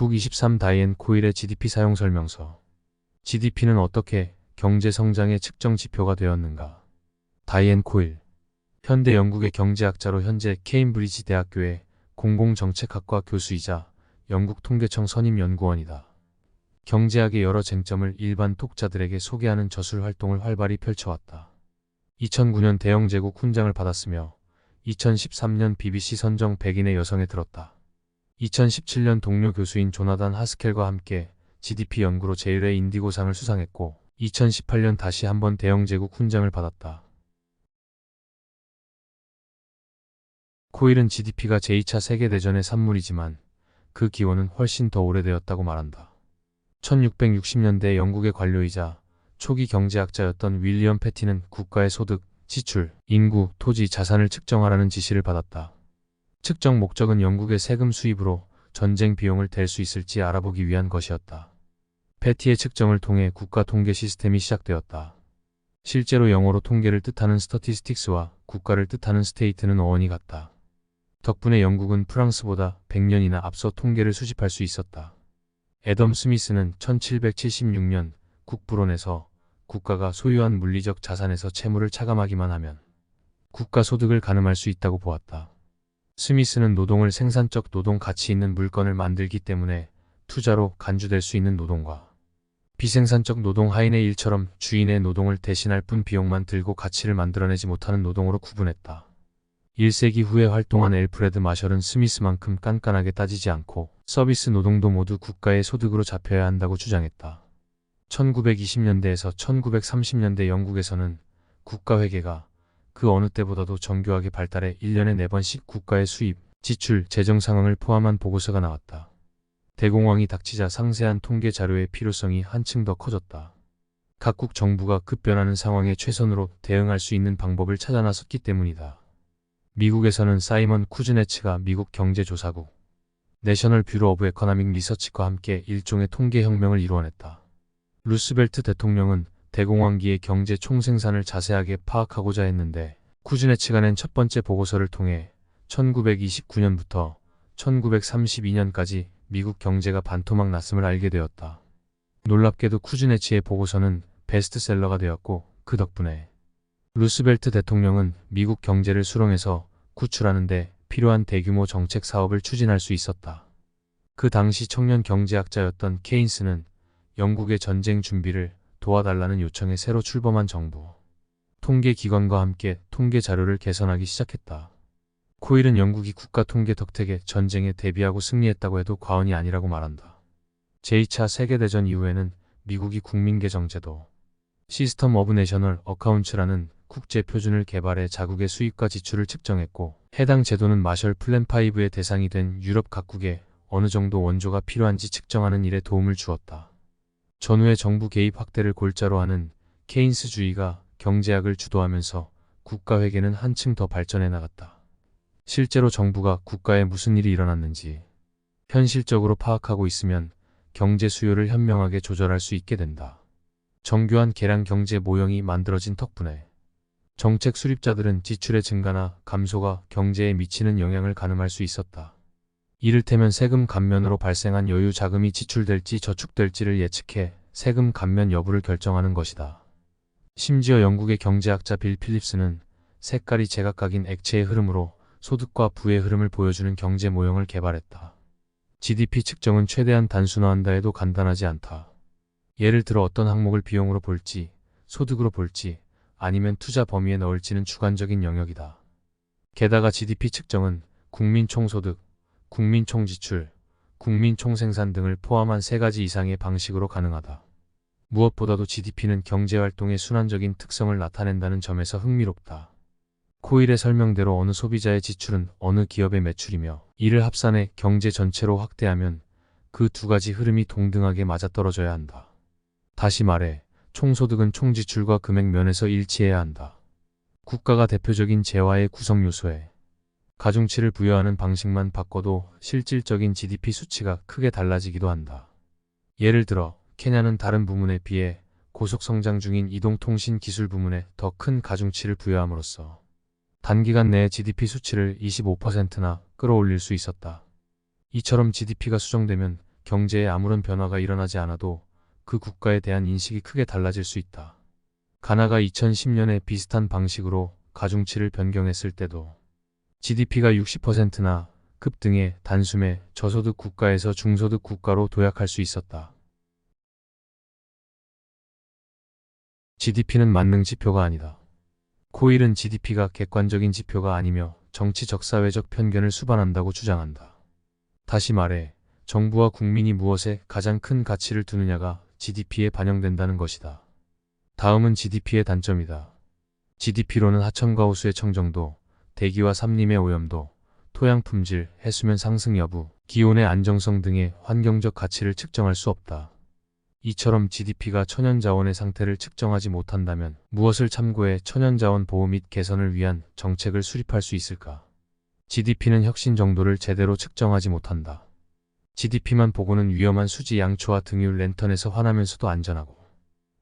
북23 다이앤 코일의 GDP 사용 설명서. GDP는 어떻게 경제 성장의 측정 지표가 되었는가? 다이앤 코일. 현대 영국의 경제학자로 현재 케임브리지 대학교의 공공정책학과 교수이자 영국 통계청 선임 연구원이다. 경제학의 여러 쟁점을 일반 독자들에게 소개하는 저술 활동을 활발히 펼쳐왔다. 2009년 대영제국 훈장을 받았으며 2013년 BBC 선정 100인의 여성에 들었다. 2017년 동료 교수인 조나단 하스켈과 함께 GDP 연구로 제1회 인디고상을 수상했고 2018년 다시 한번 대영제국 훈장을 받았다. 코일은 GDP가 제2차 세계대전의 산물이지만 그 기원은 훨씬 더 오래되었다고 말한다. 1660년대 영국의 관료이자 초기 경제학자였던 윌리엄 패티는 국가의 소득, 지출, 인구, 토지, 자산을 측정하라는 지시를 받았다. 측정 목적은 영국의 세금 수입으로 전쟁 비용을 댈 수 있을지 알아보기 위한 것이었다. 패티의 측정을 통해 국가 통계 시스템이 시작되었다. 실제로 영어로 통계를 뜻하는 스터티스틱스와 국가를 뜻하는 스테이트는 어원이 같다. 덕분에 영국은 프랑스보다 100년이나 앞서 통계를 수집할 수 있었다. 애덤 스미스는 1776년 국부론에서 국가가 소유한 물리적 자산에서 채무를 차감하기만 하면 국가 소득을 가늠할 수 있다고 보았다. 스미스는 노동을 생산적 노동 가치 있는 물건을 만들기 때문에 투자로 간주될 수 있는 노동과 비생산적 노동 하인의 일처럼 주인의 노동을 대신할 뿐 비용만 들고 가치를 만들어내지 못하는 노동으로 구분했다. 1세기 후에 활동한 엘프레드 마셜은 스미스만큼 깐깐하게 따지지 않고 서비스 노동도 모두 국가의 소득으로 잡혀야 한다고 주장했다. 1920년대에서 1930년대 영국에서는 국가회계가 그 어느 때보다도 정교하게 발달해 1년에 4번씩 국가의 수입, 지출, 재정 상황을 포함한 보고서가 나왔다. 대공황이 닥치자 상세한 통계 자료의 필요성이 한층 더 커졌다. 각국 정부가 급변하는 상황에 최선으로 대응할 수 있는 방법을 찾아 나섰기 때문이다. 미국에서는 사이먼 쿠즈네츠가 미국 경제조사국 내셔널 뷰로 오브 에커나믹 리서치과 함께 일종의 통계혁명을 이루어냈다. 루스벨트 대통령은 대공황기의 경제 총생산을 자세하게 파악하고자 했는데 쿠즈네츠가 낸 첫 번째 보고서를 통해 1929년부터 1932년까지 미국 경제가 반토막 났음을 알게 되었다. 놀랍게도 쿠즈네치의 보고서는 베스트셀러가 되었고 그 덕분에 루스벨트 대통령은 미국 경제를 수렁에서 구출하는데 필요한 대규모 정책 사업을 추진할 수 있었다. 그 당시 청년 경제학자였던 케인스는 영국의 전쟁 준비를 도와달라는 요청에 새로 출범한 정부, 통계기관과 함께 통계 자료를 개선하기 시작했다. 코일은 영국이 국가 통계 덕택에 전쟁에 대비하고 승리했다고 해도 과언이 아니라고 말한다. 제2차 세계대전 이후에는 미국이 국민계정제도, 시스템 오브 내셔널 어카운츠라는 국제 표준을 개발해 자국의 수입과 지출을 측정했고 해당 제도는 마셜 플랜 5의 대상이 된 유럽 각국에 어느 정도 원조가 필요한지 측정하는 일에 도움을 주었다. 전후의 정부 개입 확대를 골자로 하는 케인스주의가 경제학을 주도하면서 국가 회계는 한층 더 발전해 나갔다. 실제로 정부가 국가에 무슨 일이 일어났는지 현실적으로 파악하고 있으면 경제 수요를 현명하게 조절할 수 있게 된다. 정교한 계량 경제 모형이 만들어진 덕분에 정책 수립자들은 지출의 증가나 감소가 경제에 미치는 영향을 가늠할 수 있었다. 이를테면 세금 감면으로 발생한 여유 자금이 지출될지 저축될지를 예측해 세금 감면 여부를 결정하는 것이다. 심지어 영국의 경제학자 빌 필립스는 색깔이 제각각인 액체의 흐름으로 소득과 부의 흐름을 보여주는 경제 모형을 개발했다. GDP 측정은 최대한 단순화한다 해도 간단하지 않다. 예를 들어 어떤 항목을 비용으로 볼지, 소득으로 볼지, 아니면 투자 범위에 넣을지는 주관적인 영역이다. 게다가 GDP 측정은 국민 총소득, 국민 총 지출, 국민 총 생산 등을 포함한 세 가지 이상의 방식으로 가능하다. 무엇보다도 GDP는 경제활동의 순환적인 특성을 나타낸다는 점에서 흥미롭다. 코일의 설명대로 어느 소비자의 지출은 어느 기업의 매출이며 이를 합산해 경제 전체로 확대하면 그 두 가지 흐름이 동등하게 맞아떨어져야 한다. 다시 말해 총소득은 총지출과 금액 면에서 일치해야 한다. 국가가 대표적인 재화의 구성 요소에 가중치를 부여하는 방식만 바꿔도 실질적인 GDP 수치가 크게 달라지기도 한다. 예를 들어 케냐는 다른 부문에 비해 고속 성장 중인 이동통신 기술 부문에 더 큰 가중치를 부여함으로써 단기간 내에 GDP 수치를 25%나 끌어올릴 수 있었다. 이처럼 GDP가 수정되면 경제에 아무런 변화가 일어나지 않아도 그 국가에 대한 인식이 크게 달라질 수 있다. 가나가 2010년에 비슷한 방식으로 가중치를 변경했을 때도 GDP가 60%나 급등해 단숨에 저소득 국가에서 중소득 국가로 도약할 수 있었다. GDP는 만능 지표가 아니다. 코일은 GDP가 객관적인 지표가 아니며 정치적 사회적 편견을 수반한다고 주장한다. 다시 말해, 정부와 국민이 무엇에 가장 큰 가치를 두느냐가 GDP에 반영된다는 것이다. 다음은 GDP의 단점이다. GDP로는 하천과 호수의 청정도, 대기와 산림의 오염도, 토양 품질, 해수면 상승 여부, 기온의 안정성 등의 환경적 가치를 측정할 수 없다. 이처럼 GDP가 천연자원의 상태를 측정하지 못한다면 무엇을 참고해 천연자원 보호 및 개선을 위한 정책을 수립할 수 있을까? GDP는 혁신 정도를 제대로 측정하지 못한다. GDP만 보고는 위험한 수지 양초와 등유 랜턴에서 화나면서도 안전하고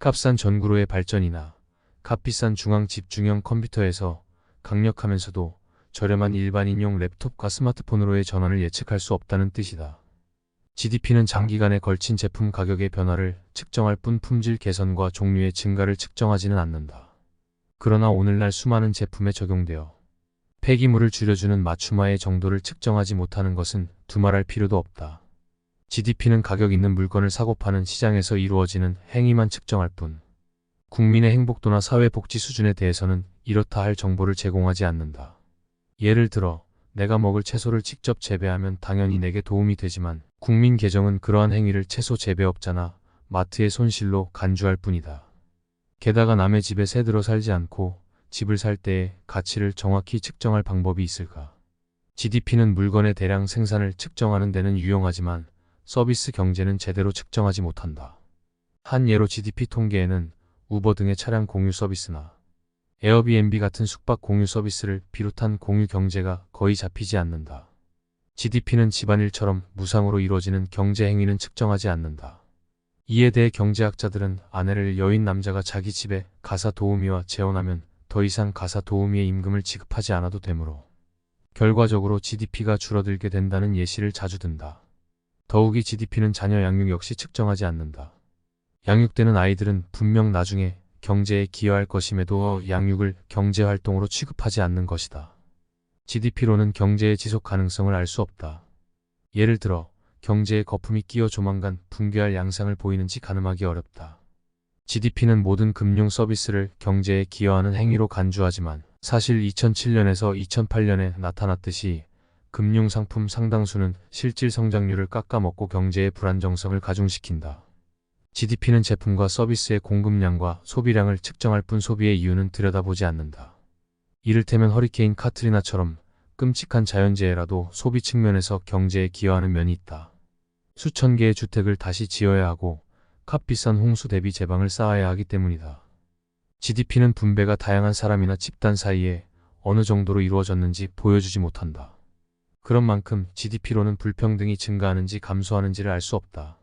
값싼 전구로의 발전이나 값비싼 중앙 집중형 컴퓨터에서 강력하면서도 저렴한 일반인용 랩톱과 스마트폰으로의 전환을 예측할 수 없다는 뜻이다. GDP는 장기간에 걸친 제품 가격의 변화를 측정할 뿐 품질 개선과 종류의 증가를 측정하지는 않는다. 그러나 오늘날 수많은 제품에 적용되어 폐기물을 줄여주는 맞춤화의 정도를 측정하지 못하는 것은 두말할 필요도 없다. GDP는 가격 있는 물건을 사고 파는 시장에서 이루어지는 행위만 측정할 뿐 국민의 행복도나 사회 복지 수준에 대해서는 이렇다 할 정보를 제공하지 않는다. 예를 들어 내가 먹을 채소를 직접 재배하면 당연히 내게 도움이 되지만 국민 계정은 그러한 행위를 채소 재배업자나 마트의 손실로 간주할 뿐이다. 게다가 남의 집에 새들어 살지 않고 집을 살 때의 가치를 정확히 측정할 방법이 있을까? GDP는 물건의 대량 생산을 측정하는 데는 유용하지만 서비스 경제는 제대로 측정하지 못한다. 한 예로 GDP 통계에는 우버 등의 차량 공유 서비스나 에어비앤비 같은 숙박 공유 서비스를 비롯한 공유 경제가 거의 잡히지 않는다. GDP는 집안일처럼 무상으로 이루어지는 경제 행위는 측정하지 않는다. 이에 대해 경제학자들은 아내를 여인 남자가 자기 집에 가사 도우미와 재혼하면 더 이상 가사 도우미의 임금을 지급하지 않아도 되므로 결과적으로 GDP가 줄어들게 된다는 예시를 자주 든다. 더욱이 GDP는 자녀 양육 역시 측정하지 않는다. 양육되는 아이들은 분명 나중에 경제에 기여할 것임에도 양육을 경제활동으로 취급하지 않는 것이다. GDP로는 경제의 지속 가능성을 알 수 없다. 예를 들어 경제에 거품이 끼어 조만간 붕괴할 양상을 보이는지 가늠하기 어렵다. GDP는 모든 금융 서비스를 경제에 기여하는 행위로 간주하지만 사실 2007년에서 2008년에 나타났듯이 금융 상품 상당수는 실질 성장률을 깎아먹고 경제의 불안정성을 가중시킨다. GDP는 제품과 서비스의 공급량과 소비량을 측정할 뿐 소비의 이유는 들여다보지 않는다. 이를테면 허리케인 카트리나처럼 끔찍한 자연재해라도 소비 측면에서 경제에 기여하는 면이 있다. 수천 개의 주택을 다시 지어야 하고 값비싼 홍수 대비 제방을 쌓아야 하기 때문이다. GDP는 분배가 다양한 사람이나 집단 사이에 어느 정도로 이루어졌는지 보여주지 못한다. 그런 만큼 GDP로는 불평등이 증가하는지 감소하는지를 알 수 없다.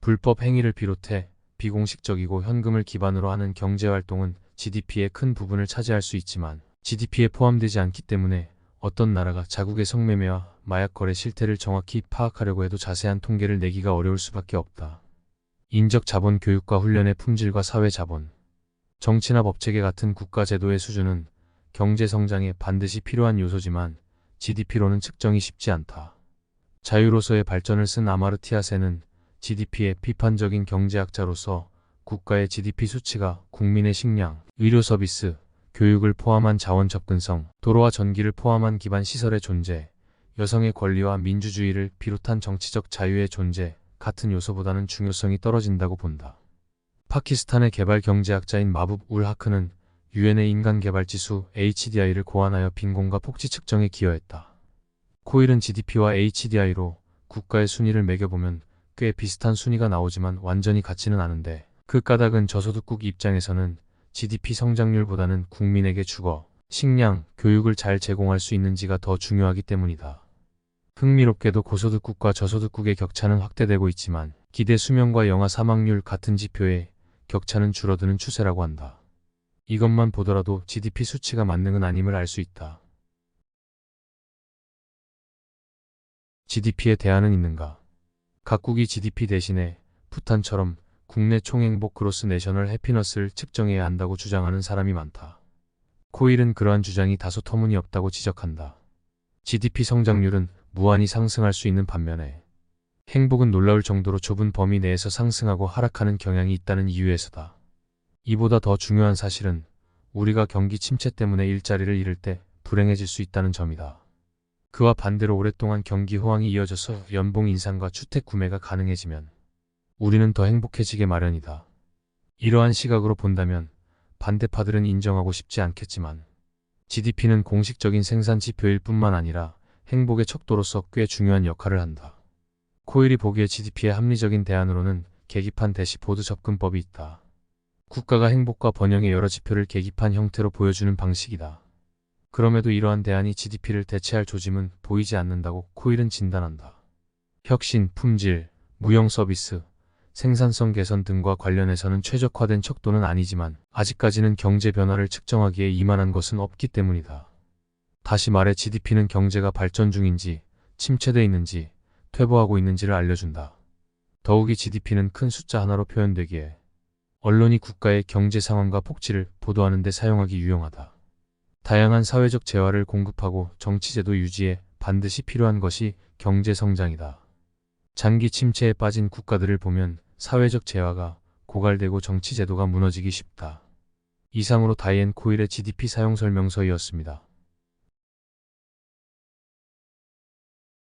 불법 행위를 비롯해 비공식적이고 현금을 기반으로 하는 경제활동은 GDP의 큰 부분을 차지할 수 있지만 GDP에 포함되지 않기 때문에 어떤 나라가 자국의 성매매와 마약 거래 실태를 정확히 파악하려고 해도 자세한 통계를 내기가 어려울 수밖에 없다. 인적 자본 교육과 훈련의 품질과 사회 자본, 정치나 법체계 같은 국가 제도의 수준은 경제 성장에 반드시 필요한 요소지만 GDP로는 측정이 쉽지 않다. 자유로서의 발전을 쓴 아마르티아 세는 GDP의 비판적인 경제학자로서 국가의 GDP 수치가 국민의 식량, 의료 서비스, 교육을 포함한 자원 접근성, 도로와 전기를 포함한 기반 시설의 존재, 여성의 권리와 민주주의를 비롯한 정치적 자유의 존재 같은 요소보다는 중요성이 떨어진다고 본다. 파키스탄의 개발 경제학자인 마북 울 하크는 유엔의 인간 개발 지수 HDI를 고안하여 빈곤과 폭지 측정에 기여했다. 코일은 GDP와 HDI로 국가의 순위를 매겨보면 꽤 비슷한 순위가 나오지만 완전히 같지는 않은데 그 까닭은 저소득국 입장에서는 GDP 성장률보다는 국민에게 주거, 식량, 교육을 잘 제공할 수 있는지가 더 중요하기 때문이다. 흥미롭게도 고소득국과 저소득국의 격차는 확대되고 있지만 기대 수명과 영아 사망률 같은 지표에 격차는 줄어드는 추세라고 한다. 이것만 보더라도 GDP 수치가 만능은 아님을 알 수 있다. GDP에 대안은 있는가? 각국이 GDP 대신에 부탄처럼 국내 총행복 그로스 내셔널 해피너스를 측정해야 한다고 주장하는 사람이 많다. 코일은 그러한 주장이 다소 터무니없다고 지적한다. GDP 성장률은 무한히 상승할 수 있는 반면에 행복은 놀라울 정도로 좁은 범위 내에서 상승하고 하락하는 경향이 있다는 이유에서다. 이보다 더 중요한 사실은 우리가 경기 침체 때문에 일자리를 잃을 때 불행해질 수 있다는 점이다. 그와 반대로 오랫동안 경기 호황이 이어져서 연봉 인상과 주택 구매가 가능해지면 우리는 더 행복해지게 마련이다. 이러한 시각으로 본다면 반대파들은 인정하고 싶지 않겠지만 GDP는 공식적인 생산 지표일 뿐만 아니라 행복의 척도로서 꽤 중요한 역할을 한다. 코일이 보기에 GDP의 합리적인 대안으로는 계기판 대시 보드 접근법이 있다. 국가가 행복과 번영의 여러 지표를 계기판 형태로 보여주는 방식이다. 그럼에도 이러한 대안이 GDP를 대체할 조짐은 보이지 않는다고 코일은 진단한다. 혁신, 품질, 무형 서비스, 생산성 개선 등과 관련해서는 최적화된 척도는 아니지만 아직까지는 경제 변화를 측정하기에 이만한 것은 없기 때문이다. 다시 말해 GDP는 경제가 발전 중인지 침체돼 있는지 퇴보하고 있는지를 알려준다. 더욱이 GDP는 큰 숫자 하나로 표현되기에 언론이 국가의 경제 상황과 폭지를 보도하는 데 사용하기 유용하다. 다양한 사회적 재화를 공급하고 정치제도 유지에 반드시 필요한 것이 경제 성장이다. 장기 침체에 빠진 국가들을 보면 사회적 재화가 고갈되고 정치제도가 무너지기 쉽다. 이상으로 다이앤 코일의 GDP 사용 설명서이었습니다.